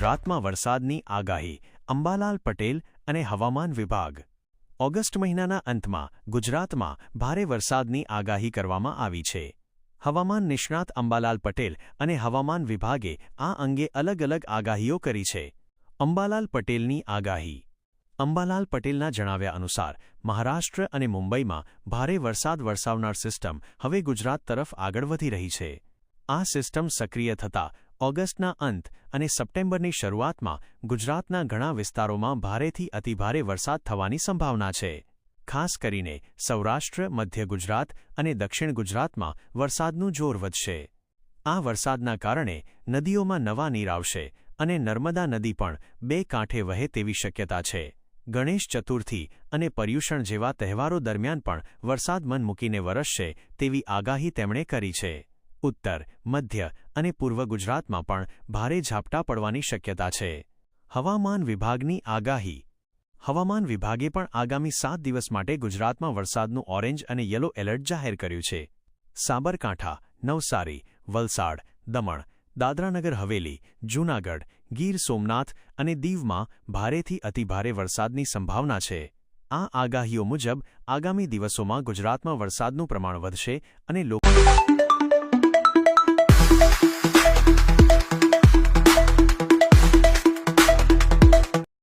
ગુજરાતમાં વરસાદની આગાહી, અંબાલાલ પટેલ અને હવામાન વિભાગ. ઓગસ્ટ મહિનાના અંતમાં ગુજરાતમાં ભારે વરસાદની આગાહી કરવામાં આવી છે. હવામાન નિષ્ણાત અંબાલાલ પટેલ અને હવામાન વિભાગે આ અંગે અલગ અલગ આગાહીઓ કરી છે. અંબાલાલ પટેલની આગાહી. અંબાલાલ પટેલના જણાવ્યા અનુસાર, મહારાષ્ટ્ર અને મુંબઈમાં ભારે વરસાદ વરસાવનાર સિસ્ટમ હવે ગુજરાત તરફ આગળ વધી રહી છે. આ સિસ્ટમ સક્રિય થતાં ઓગસ્ટના અંત અને સપ્ટેમ્બરની શરૂઆતમાં ગુજરાતના ઘણા વિસ્તારોમાં ભારેથી અતિભારે વરસાદ થવાની સંભાવના છે. ખાસ કરીને સૌરાષ્ટ્ર, મધ્ય ગુજરાત અને દક્ષિણ ગુજરાતમાં વરસાદનું જોર વધશે. આ વરસાદના કારણે નદીઓમાં નવા નીર આવશે અને નર્મદા નદી પણ બે કાંઠે વહે તેવી શક્યતા છે. ગણેશ ચતુર્થી અને પર્યુષણ જેવા તહેવારો દરમિયાન પણ વરસાદ મન મૂકીને વરસશે તેવી આગાહી તેમણે કરી છે. ઉત્તર, મધ્ય અને પૂર્વ ગુજરાતમાં પણ ભારે ઝાપટા પડવાની શક્યતા છે. હવામાન વિભાગની આગાહી. હવામાન વિભાગે પણ આગામી સાત દિવસ માટે ગુજરાતમાં વરસાદનું ઓરેન્જ અને યલો એલર્ટ જાહેર કર્યું છે. સાબરકાંઠા, નવસારી, વલસાડ, દમણ, દાદરાનગર હવેલી, જૂનાગઢ, ગીર સોમનાથ અને દીવમાં ભારેથી અતિભારે વરસાદની સંભાવના છે. આ આગાહીઓ મુજબ આગામી દિવસોમાં ગુજરાતમાં વરસાદનું પ્રમાણ વધશે અને લોકો